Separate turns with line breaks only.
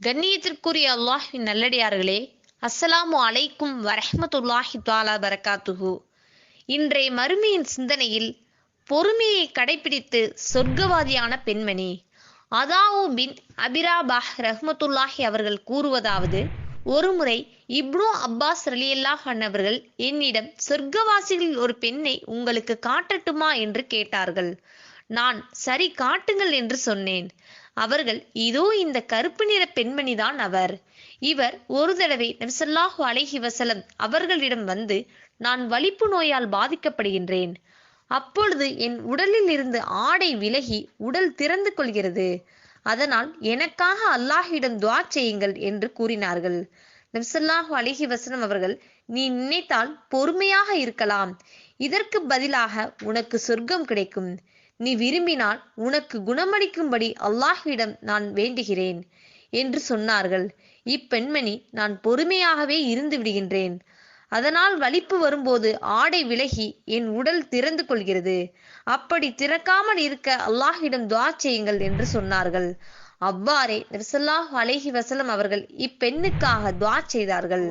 கண்ணியத்திற்குரிய அல்லாஹின் நல்லடியார்களே அஸ்ஸலாமு அலைக்கும் வரஹமத்துல்லாஹி தாலா பரகாத்துஹு. இன்றைய மறுமையின் சிந்தனையில் பொறுமையை கடைபிடித்து சொர்க்கவாதியான பெண்மணி அதாவு பின் அபிராபாஹ் ரஹ்மத்துல்லாஹி அவர்கள் கூறுவதாவது ஒருமுறை இப்னு அப்பாஸ் ரலியல்லாஹ் அவர்கள் என்னிடம் சொர்க்கவாசிகளில் ஒரு பெண்ணை உங்களுக்கு காட்டட்டுமா என்று கேட்டார்கள். நான் சரி காட்டுங்கள் என்று சொன்னேன். அவர்கள் இதோ இந்த கருப்பு நிற பெண்மணிதான் அவர். இவர் ஒரு தடவை நபிசல்லாஹு அலைஹி வசலம் அவர்களிடம் வந்து நான் வலிப்பு நோயால் பாதிக்கப்படுகின்றேன். அப்பொழுது என் உடலில் இருந்து ஆடை விலகி உடல் திறந்து கொள்கிறது. அதனால் எனக்காக அல்லாஹிடம் துவா செய்யுங்கள் என்று கூறினார்கள். நபிசல்லாஹு அலிஹி வசனம் அவர்கள் நீ நினைத்தால் பொறுமையாக இருக்கலாம். இதற்கு பதிலாக உனக்கு சொர்க்கம் கிடைக்கும். நீ விரும்பினால் உனக்கு குணமளிக்கும்படி அல்லாஹ்விடம் நான் வேண்டுகிறேன் என்று சொன்னார்கள். இப்பெண்மணி நான் பொறுமையாகவே இருந்து விடுகின்றேன். அதனால் வலிப்பு வரும்போது ஆடை விலகி என் உடல் திறந்து கொள்கிறது. அப்படி திறக்காமல் இருக்க அல்லாஹிடம் துவா செய்யுங்கள் என்று சொன்னார்கள். அவ்வாறே நபிசல்லாஹ் அலஹி வசலம் அவர்கள் இப்பெண்ணுக்காக துவா செய்தார்கள்.